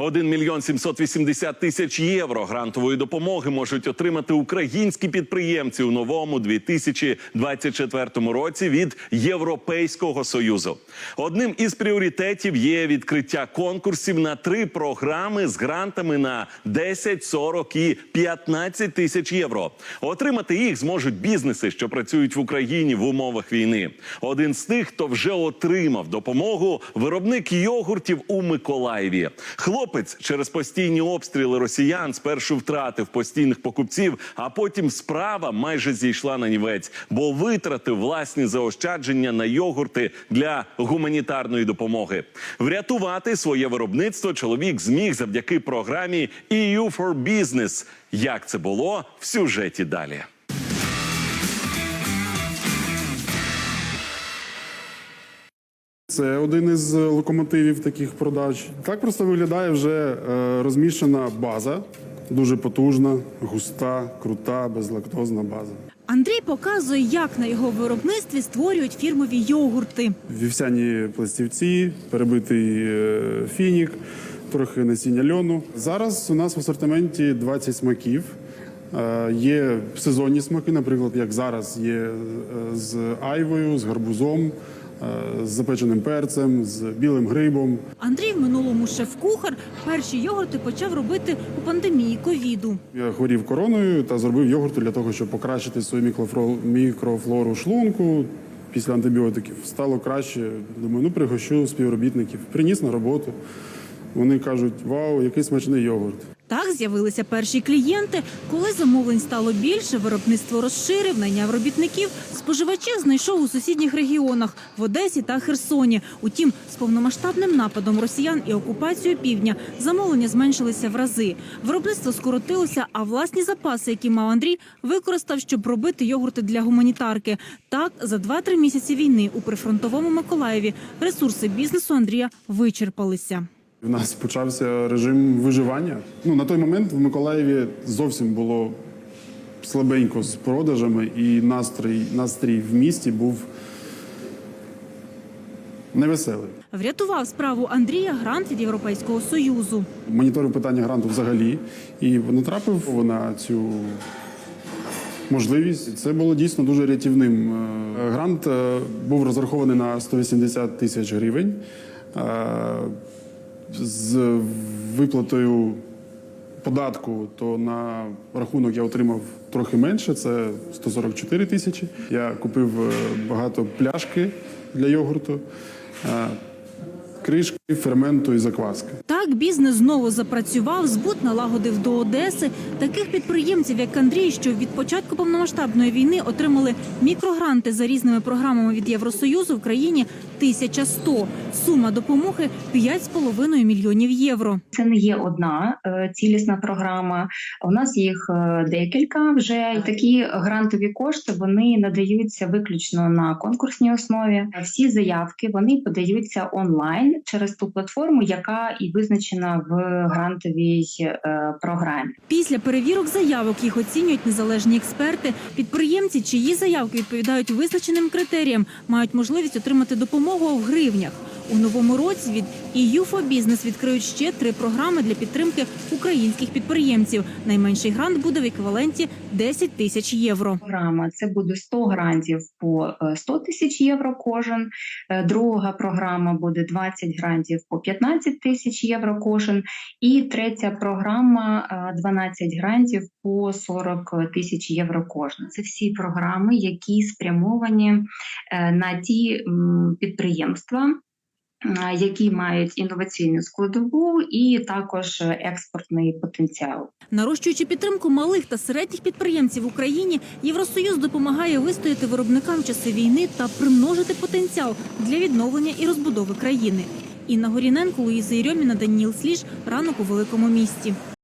1 мільйон 780 тисяч євро грантової допомоги можуть отримати українські підприємці у новому 2024 році від Європейського союзу. Одним із пріоритетів є відкриття конкурсів на три програми з грантами на 10, 40 і 15 тисяч євро. Отримати їх зможуть бізнеси, що працюють в Україні в умовах війни. Один з тих, хто вже отримав допомогу, виробник йогуртів у Миколаєві. Хлопець через постійні обстріли росіян спершу втратив постійних покупців, а потім справа майже зійшла на нівець, бо витратив власні заощадження на йогурти для гуманітарної допомоги. Врятувати своє виробництво чоловік зміг завдяки програмі EU for Business. Як це було в сюжеті далі? Це один із локомотивів таких продаж. Так просто виглядає вже е, розміщена база, дуже потужна, густа, крута, безлактозна база. Андрій показує, як на його виробництві створюють фірмові йогурти. Вівсяні пластівці, перебитий е, фінік, трохи насіння льону. Зараз у нас в асортименті 20 смаків. Е, Є сезонні смаки, наприклад, як зараз є з айвою, з гарбузом, з запеченим перцем, з білим грибом. Андрій в минулому шеф-кухар. Перші йогурти почав робити у пандемії ковіду. Я хворів короною та зробив йогурти для того, щоб покращити свою мікрофлору, мікрофлору шлунку. Після антибіотиків стало краще. Думаю, ну пригощу співробітників. Приніс на роботу. Вони кажуть: вау, який смачний йогурт. Так з'явилися перші клієнти. Коли замовлень стало більше, виробництво розширив, найняв робітників. Споживачів знайшов у сусідніх регіонах в Одесі та Херсоні. Утім, з повномасштабним нападом росіян і окупацією півдня замовлення зменшилися в рази. Виробництво скоротилося, а власні запаси, які мав Андрій, використав, щоб робити йогурти для гуманітарки. Так, за 2-3 місяці війни у прифронтовому Миколаєві ресурси бізнесу Андрія вичерпалися. У нас почався режим виживання. Ну на той момент в Миколаєві зовсім було слабенько з продажами, і настрій, настрій в місті був невеселий. Врятував справу Андрія грант від Європейського союзу. моніторив питання гранту взагалі і натрапив на цю можливість. Це було дійсно дуже рятівним. Е, Грант е, був розрахований на 180 тисяч гривень е, з виплатою податку, то на рахунок я отримав трохи менше, це 144 тисячі. Я купив е, багато пляшки для йогурту, е, кришки, ферменту і закваски. Так бізнес знову запрацював, збут налагодив до Одеси. Таких підприємців, як Андрій, що від початку повномасштабної війни отримали мікрогранти за різними програмами від Євросоюзу в країні 1100. Сума допомоги 5,5 мільйонів євро. Це не є одна е, цілісна програма. У нас їх е, декілька вже. Такі грантові кошти вони надаються виключно на конкурсній основі. Всі заявки вони подаються онлайн через ту платформу, яка і визначена в грантовій е, програмі. Після перевірок заявок їх оцінюють незалежні експерти. Підприємці, чиї заявки відповідають визначеним критеріям, мають можливість отримати допомогу в гривнях. У новому році від EU for відкриють ще три програми для підтримки українських підприємців. Найменший грант буде в еквіваленті 10 тисяч євро. Програма це буде 100 грантів по е, 100 тисяч євро кожен. Е, Друга програма буде 20 грантів по 15 тисяч євро кожен. І третя програма е, 12 грантів по 40 тисяч євро кожна. Це всі програми, які спрямовані е, на ті підприємства. Е, Які мають інноваційну складову і також експортний потенціал. Нарощуючи підтримку малих та середніх підприємців в Україні, Євросоюз допомагає вистояти виробникам часи війни та примножити потенціал для відновлення і розбудови країни. Інна Горіненко, Луїза Єрьоміна, Даніл Сліж. Ранок у великому місті.